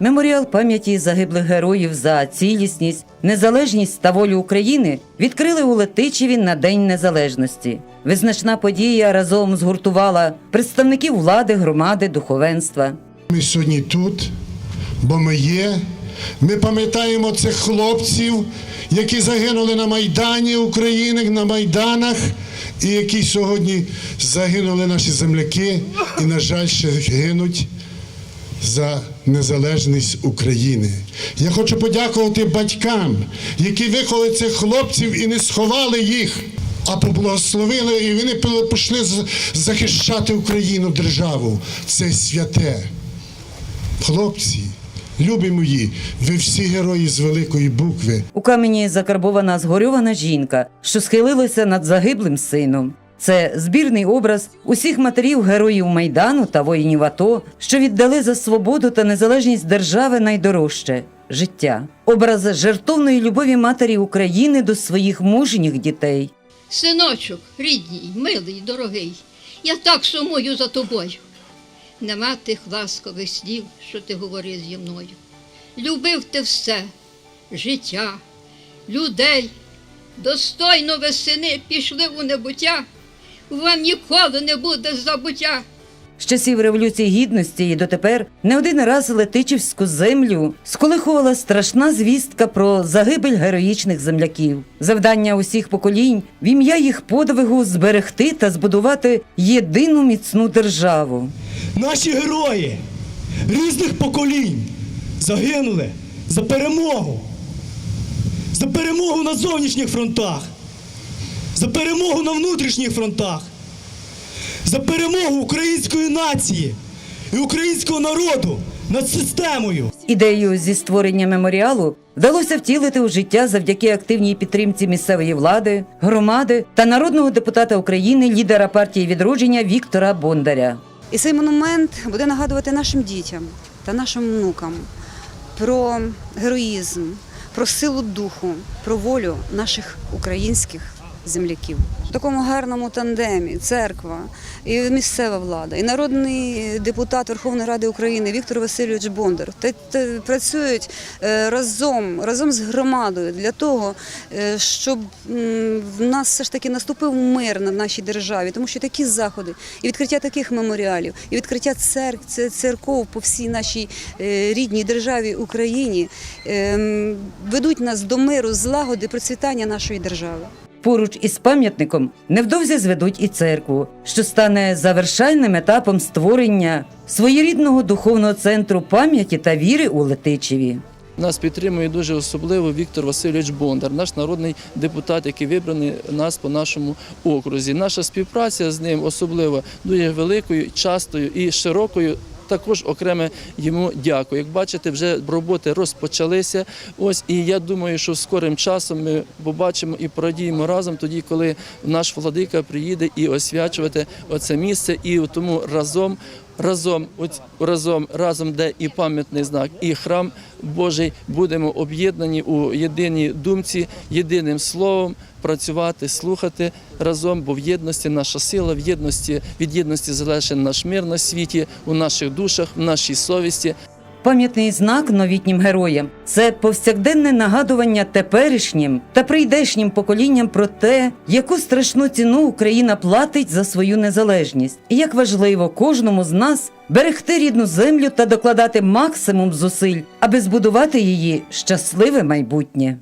Меморіал пам'яті загиблих героїв за цілісність, незалежність та волю України відкрили у Летичеві на День Незалежності. Визначна подія разом згуртувала представників влади, громади, духовенства. Ми сьогодні тут, бо ми є. Ми пам'ятаємо цих хлопців, які загинули на Майдані України, на Майданах, і які сьогодні загинули наші земляки, і, на жаль, ще гинуть за незалежність України. Я хочу подякувати батькам, які виховали цих хлопців і не сховали їх, а поблагословили, і вони пішли захищати Україну, державу. Це святе. Хлопці, любі мої, ви всі герої з великої букви. У камені закарбована згорьована жінка, що схилилася над загиблим сином. Це збірний образ усіх матерів героїв Майдану та воїнів АТО, що віддали за свободу та незалежність держави найдорожче життя. Образ жертовної любові матері України до своїх мужніх дітей. Синочок, рідній, милий, дорогий, я так сумую за тобою. Нема тих ласкових слів, що ти говорив зі мною. Любив ти все, життя, людей. Достойно ви, сини, пішли у небуття, вам ніколи не буде забуття. З часів Революції Гідності і дотепер не один раз Летичівську землю сколихувала страшна звістка про загибель героїчних земляків. Завдання усіх поколінь в ім'я їх подвигу зберегти та збудувати єдину міцну державу. Наші герої різних поколінь загинули за перемогу. За перемогу на зовнішніх фронтах, за перемогу на внутрішніх фронтах, за перемогу української нації і українського народу над системою. Ідею зі створення меморіалу вдалося втілити у життя завдяки активній підтримці місцевої влади, громади та народного депутата України, лідера партії відродження Віктора Бондаря. І цей монумент буде нагадувати нашим дітям та нашим внукам про героїзм, про силу духу, про волю наших українських земляків. В такому гарному тандемі церква і місцева влада, і народний депутат Верховної Ради України Віктор Васильович Бондар працюють е, разом, разом з громадою для того, е, щоб в нас все ж таки наступив мир на нашій державі, тому що такі заходи і відкриття таких меморіалів, і відкриття церк, це- церков по всій нашій е, рідній державі Україні ем, ведуть нас до миру, злагоди, процвітання нашої держави. Поруч із пам'ятником невдовзі зведуть і церкву, що стане завершальним етапом створення своєрідного духовного центру пам'яті та віри у Летичеві. Нас підтримує дуже особливо Віктор Васильович Бондар, наш народний депутат, який вибраний нас по нашому окрузі. Наша співпраця з ним особливо дуже великою, частою і широкою. Також окреме йому дякую. Як бачите, вже роботи розпочалися. Ось і я думаю, що скорим часом ми побачимо і порадіємо разом тоді, коли наш владика приїде і освячувати оце місце. І тому разом разом, разом, разом, де і пам'ятний знак, і храм Божий, будемо об'єднані у єдиній думці, єдиним словом працювати, слухати разом, бо в єдності наша сила, в єдності від єдності залежить наш мир на світі, у наших душах, в нашій совісті. Пам'ятний знак новітнім героям це повсякденне нагадування теперішнім та прийдешнім поколінням про те, яку страшну ціну Україна платить за свою незалежність, і як важливо кожному з нас берегти рідну землю та докладати максимум зусиль, аби збудувати її щасливе майбутнє.